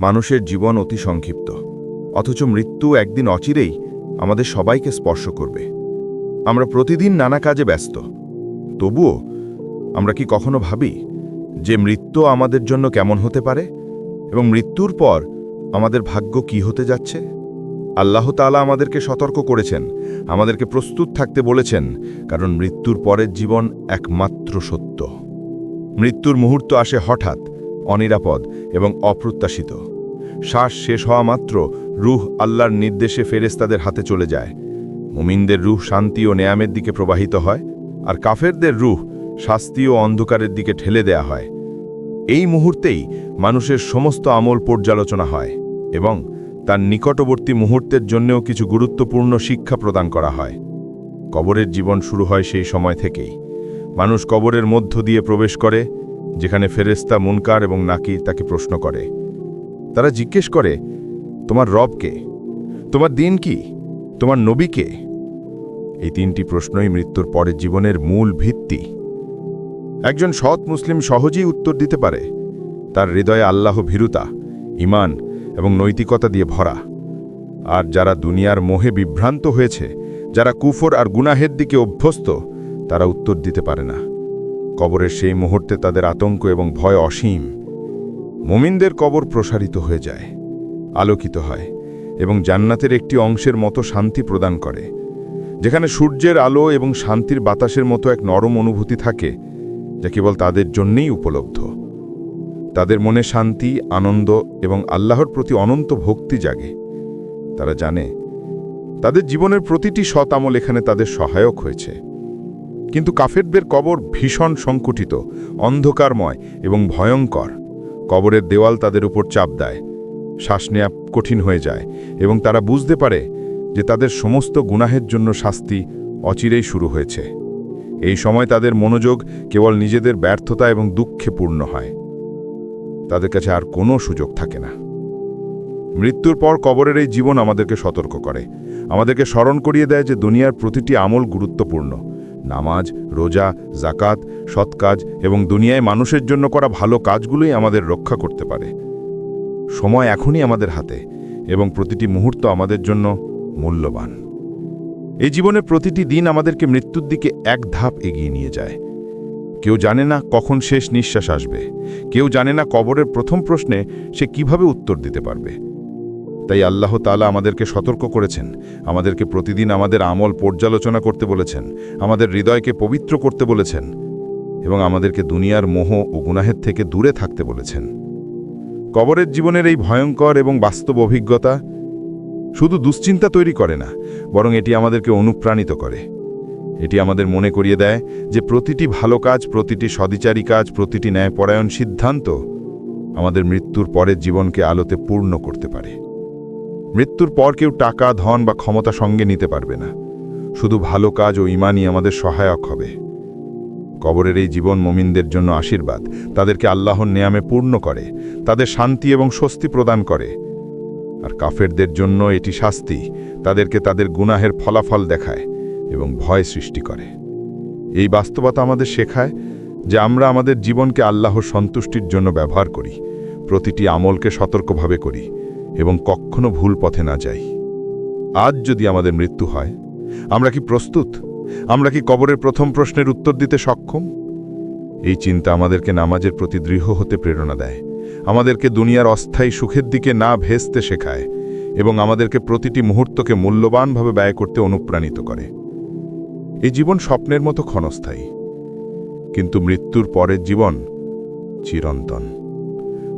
মানুষের জীবন অতি সংক্ষিপ্ত। অথচ মৃত্যু একদিন অচিরেই আমাদের সবাইকে স্পর্শ করবে। আমরা প্রতিদিন নানা কাজে ব্যস্ত। তবুও আমরা কি কখনো ভাবি যে মৃত্যু আমাদের জন্য কেমন হতে পারে? এবং মৃত্যুর পর আমাদের ভাগ্য কি হতে যাচ্ছে? আল্লাহ তাআলা আমাদেরকে সতর্ক করেছেন, আমাদেরকে প্রস্তুত থাকতে বলেছেন, কারণ মৃত্যুর পরের জীবন একমাত্র সত্য। মৃত্যুর মুহূর্ত আসে হঠাৎ অনিরাপদ এবং অপ্রত্যাশিত। শ্বাস শেষ হওয়া মাত্র রুহ আল্লাহর নির্দেশে ফেরেস্তাদের হাতে চলে যায়। মুমিনদের রুহ শান্তি ও নেয়ামের দিকে প্রবাহিত হয় আর কাফেরদের রুহ শাস্তি ও অন্ধকারের দিকে ঠেলে দেয়া হয়। এই মুহূর্তেই মানুষের সমস্ত আমল পর্যালোচনা হয় এবং তার নিকটবর্তী মুহূর্তের জন্যও কিছু গুরুত্বপূর্ণ শিক্ষা প্রদান করা হয়। কবরের জীবন শুরু হয় সেই সময় থেকেই। মানুষ কবরের মধ্য দিয়ে প্রবেশ করে যেখানে ফেরেস্তা মুনকার এবং নাকির তাকে প্রশ্ন করে। তারা জিজ্ঞেস করে, তোমার রবকে তোমার দিন কি? তোমার নবীকে এই তিনটি প্রশ্নই মৃত্যুর পরের জীবনের মূল ভিত্তি। একজন সৎ মুসলিম সহজেই উত্তর দিতে পারে। তার হৃদয়ে আল্লাহ ভীরুতা ইমান এবং নৈতিকতা দিয়ে ভরা। আর যারা দুনিয়ার মোহে বিভ্রান্ত হয়েছে, যারা কুফর আর গুনাহের দিকে অভ্যস্ত, তারা উত্তর দিতে পারে না। কবরের সেই মুহূর্তে তাদের আতঙ্ক এবং ভয় অসীম। মুমিনদের কবর প্রসারিত হয়ে যায়, আলোকিত হয় এবং জান্নাতের একটি অংশের মতো শান্তি প্রদান করে। যেখানে সূর্যের আলো এবং শান্তির বাতাসের মতো এক নরম অনুভূতি থাকে, যা কেবল তাদের জন্যেই উপলব্ধ। তাদের মনে শান্তি, আনন্দ এবং আল্লাহর প্রতি অনন্ত ভক্তি জাগে। তারা জানে, তাদের জীবনের প্রতিটি সৎ আমল এখানে তাদের সহায়ক হয়েছে। কিন্তু কাফেরদের কবর ভীষণ সংকুঠিত, অন্ধকারময় এবং ভয়ঙ্কর। কবরের দেওয়াল তাদের উপর চাপ দেয়, শ্বাস নেয়া কঠিন হয়ে যায় এবং তারা বুঝতে পারে যে তাদের সমস্ত গুনাহের জন্য শাস্তি অচিরেই শুরু হয়েছে। এই সময় তাদের মনোযোগ কেবল নিজেদের ব্যর্থতা এবং দুঃখে পূর্ণ হয়। তাদের কাছে আর কোনো সুযোগ থাকে না। মৃত্যুর পর কবরের এই জীবন আমাদেরকে সতর্ক করে। আমাদেরকে স্মরণ করিয়ে দেয় যে দুনিয়ার প্রতিটি আমল গুরুত্বপূর্ণ। নামাজ, রোজা জাকাত সৎ কাজ এবং দুনিয়ায় মানুষের জন্য করা ভালো কাজগুলোই আমাদের রক্ষা করতে পারে। সময় এখনই আমাদের হাতে এবং প্রতিটি মুহূর্ত আমাদের জন্য মূল্যবান। এই জীবনের প্রতিটি দিন আমাদেরকে মৃত্যুর দিকে এক ধাপ এগিয়ে নিয়ে যায়। কেউ জানে না কখন শেষ নিঃশ্বাস আসবে। কেউ জানে না কবরের প্রথম প্রশ্নে সে কীভাবে উত্তর দিতে পারবে। তাই আল্লাহ তালা আমাদেরকে সতর্ক করেছেন, আমাদেরকে প্রতিদিন আমাদের আমল পর্যালোচনা করতে বলেছেন, আমাদের হৃদয়কে পবিত্র করতে বলেছেন এবং আমাদেরকে দুনিয়ার মোহ ও গুনাহের থেকে দূরে থাকতে বলেছেন। কবরের জীবনের এই ভয়ঙ্কর এবং বাস্তব অভিজ্ঞতা শুধু দুশ্চিন্তা তৈরি করে না, বরং এটি আমাদেরকে অনুপ্রাণিত করে। এটি আমাদের মনে করিয়ে দেয় যে প্রতিটি ভালো কাজ, প্রতিটি সদিচারী কাজ, প্রতিটি ন্যায়পরায়ণ সিদ্ধান্ত আমাদের মৃত্যুর পরের জীবনকে আলোতে পূর্ণ করতে পারে। মৃত্যুর পর কেউ টাকা, ধন বা ক্ষমতা সঙ্গে নিতে পারবে না। শুধু ভালো কাজ ও ইমানই আমাদের সহায়ক হবে। কবরের এই জীবন মমিনদের জন্য আশীর্বাদ। তাদেরকে আল্লাহর নেয়ামে পূর্ণ করে। তাদের শান্তি এবং স্বস্তি প্রদান করে। আর কাফেরদের জন্য এটি শাস্তি। তাদেরকে তাদের গুনাহের ফলাফল দেখায় এবং ভয় সৃষ্টি করে। এই বাস্তবতা আমাদের শেখায় যে আমরা আমাদের জীবনকে আল্লাহর সন্তুষ্টির জন্য ব্যবহার করি। প্রতিটি আমলকে সতর্কভাবে করি। এবং কখনো ভুল পথে না যাই। আজ যদি আমাদের মৃত্যু হয়, আমরা কি প্রস্তুত? আমরা কি কবরের প্রথম প্রশ্নের উত্তর দিতে সক্ষম? এই চিন্তা আমাদেরকে নামাজের প্রতি দৃঢ় হতে প্রেরণা দেয়। আমাদেরকে দুনিয়ার অস্থায়ী সুখের দিকে না ভেস্তে শেখায় এবং আমাদেরকে প্রতিটি মুহূর্তকে মূল্যবানভাবে ব্যয় করতে অনুপ্রাণিত করে। এই জীবন স্বপ্নের মতো ক্ষণস্থায়ী। কিন্তু মৃত্যুর পরের জীবন চিরন্তন।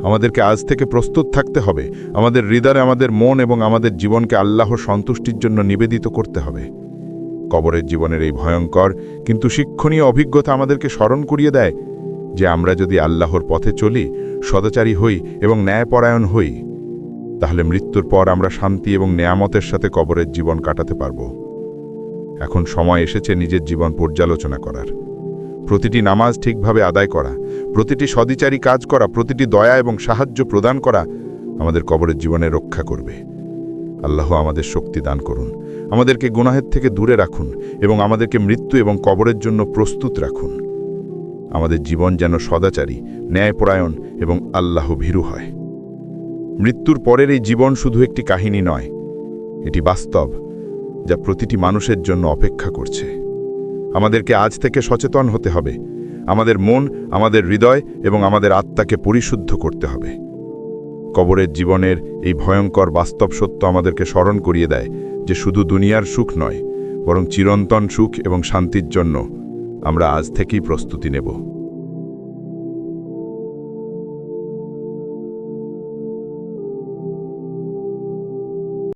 আমাদেরকে আজ থেকে প্রস্তুত থাকতে হবে। আমাদের হৃদয়ে আমাদের মন এবং আমাদের জীবনকে আল্লাহর সন্তুষ্টির জন্য নিবেদিত করতে হবে। কবরের জীবনের এই ভয়ঙ্কর, কিন্তু শিক্ষণীয় অভিজ্ঞতা আমাদেরকে স্মরণ করিয়ে দেয় যে আমরা যদি আল্লাহর পথে চলি, সদাচারী হই এবং ন্যায়পরায়ণ হই, তাহলে মৃত্যুর পর আমরা শান্তি এবং নেয়ামতের সাথে কবরের জীবন কাটাতে পারব। এখন সময় এসেছে নিজের জীবন পর্যালোচনা করার। প্রতিটি নামাজ ঠিকভাবে আদায় করা, প্রতিটি সদিচারী কাজ করা, প্রতিটি দয়া এবং সাহায্য প্রদান করা আমাদের কবরের জীবনে রক্ষা করবে। আল্লাহ আমাদের শক্তি দান করুন, আমাদেরকে গুনাহের থেকে দূরে রাখুন এবং আমাদেরকে মৃত্যু এবং কবরের জন্য প্রস্তুত রাখুন। আমাদের জীবন যেন সদাচারী, ন্যায়পরায়ণ এবং আল্লাহ ভীরু হয়। মৃত্যুর পরের এই জীবন শুধু একটি কাহিনী নয়, এটি বাস্তব, যা প্রতিটি মানুষের জন্য অপেক্ষা করছে। আমাদেরকে আজ থেকে সচেতন হতে হবে। আমাদের মন, আমাদের হৃদয় এবং আমাদের আত্মাকে পরিশুদ্ধ করতে হবে। কবরের জীবনের এই ভয়ঙ্কর বাস্তব সত্য আমাদেরকে স্মরণ করিয়ে দেয় যে শুধু দুনিয়ার সুখ নয়, বরং চিরন্তন সুখ এবং শান্তির জন্য আমরা আজ থেকেই প্রস্তুতি নেব।